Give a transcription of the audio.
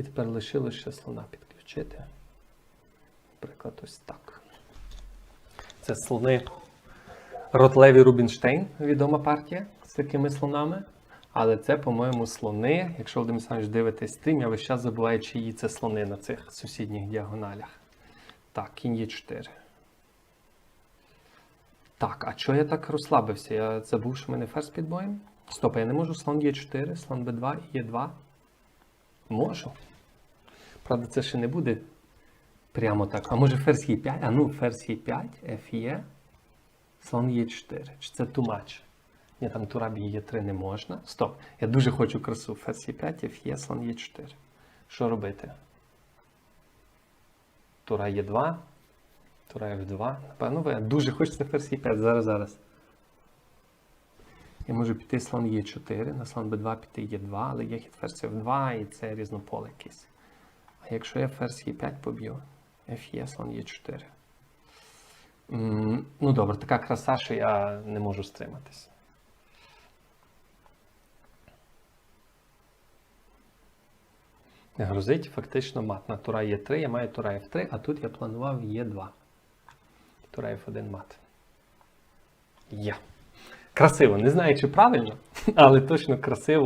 І тепер лишилося ще слона підключити. Наприклад, ось так. Це слони Ротлеві Рубінштейн, відома партія з такими слонами. Але це, по-моєму, слони. Якщо Володимир Олександрович дивитесь стрім, я весь час забуваю, чиї це слони на цих сусідніх діагоналях. Так, кінь є 4. Так, а чого я так розслабився? Я забув, що в мене ферзь під боєм? Стоп, я не можу слон є 4, слон Б2 і є 2. Можу. Правда, це ще не буде прямо так. А може ферзь є 5? А ну, ферзь є 5, Ф є, слон є 4. Чи це too much? Ні, там турабі є 3 не можна. Стоп. Я дуже хочу красу. Ферзь є 5, Ф є, слон є 4. Що робити? Тура є 2. Тура F2. Напевно, ви дуже хочете ферзь є 5. Зараз, зараз. Я можу піти слон Е4, на слон Б2 піти Е2, але є хід ферзь F2 і це різнополе якесь. А якщо я ферзь Е5 поб'ю, Ф є, слон Е4. М, Ну добре, така краса, що я не можу стриматись. Грозить фактично мат. На тура Е3, я маю тура F3, а тут я планував Е2. Тура F1 мат. Є. Красиво. Не знаю, чи правильно, але точно красиво.